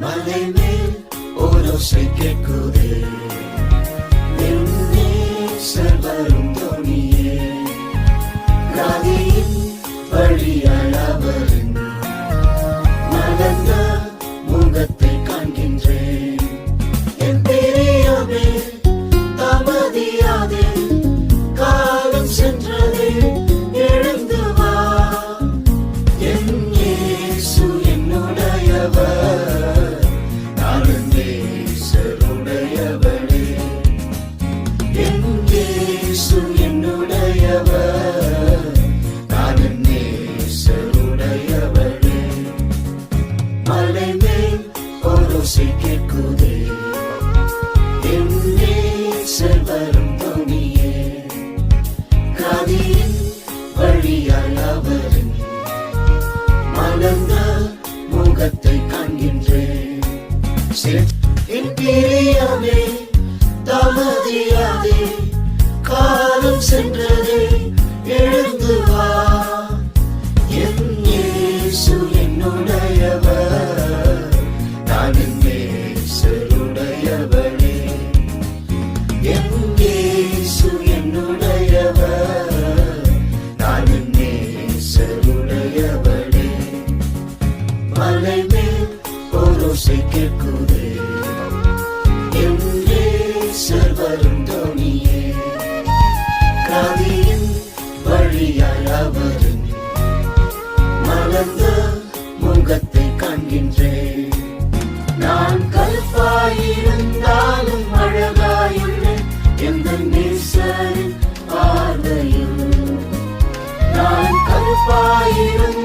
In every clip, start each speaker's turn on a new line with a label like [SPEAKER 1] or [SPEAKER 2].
[SPEAKER 1] மலை மேல் ஓரோசை கேட்குதே என்னே ஓரோசை கேட்குதே. என்னே செல்வரும் துணியே காதியின் வழியால் அவரின் மலர்ந்த முகத்தை காண்கின்றேன் வரும் தோணியே. காதியின் வழியாய் அவரும் மலர்ந்த முகத்தை காண்கின்றேன். நான் கருப்பாயிருந்தாலும் அழகாயுள்ளேன் எந்த நேசரின் பார்வையில் நான் கருப்பாயிருந்தாலும்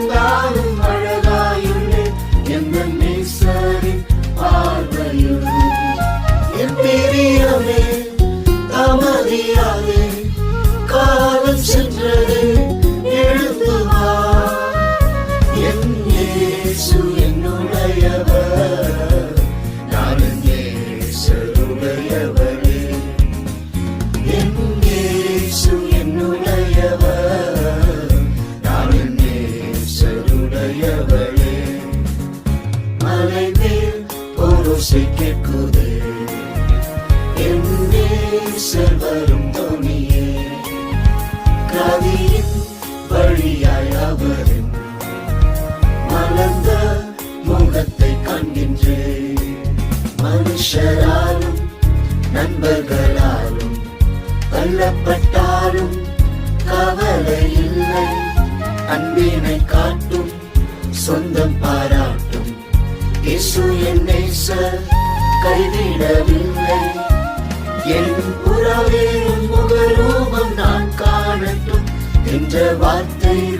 [SPEAKER 1] மலை மேல் ஓரோசை கேட்குதே. என்னே செல்வரும் தோணியே. காதியின் வழியாய் அவரின் மலர்ந்த முகத்தை காண்கின்றேன். மனுஷராலும் நண்பர்களாலும் தள்ளப்பட்டாலும் கவலை இல்லை. அன்பினை காட்டும் சொந்தம் பாரா இயேசு என்னை சார் கைவிடவில்லை என் புறவே முகரூபம் நான் காணட்டும் என்ற வார்த்தைகள்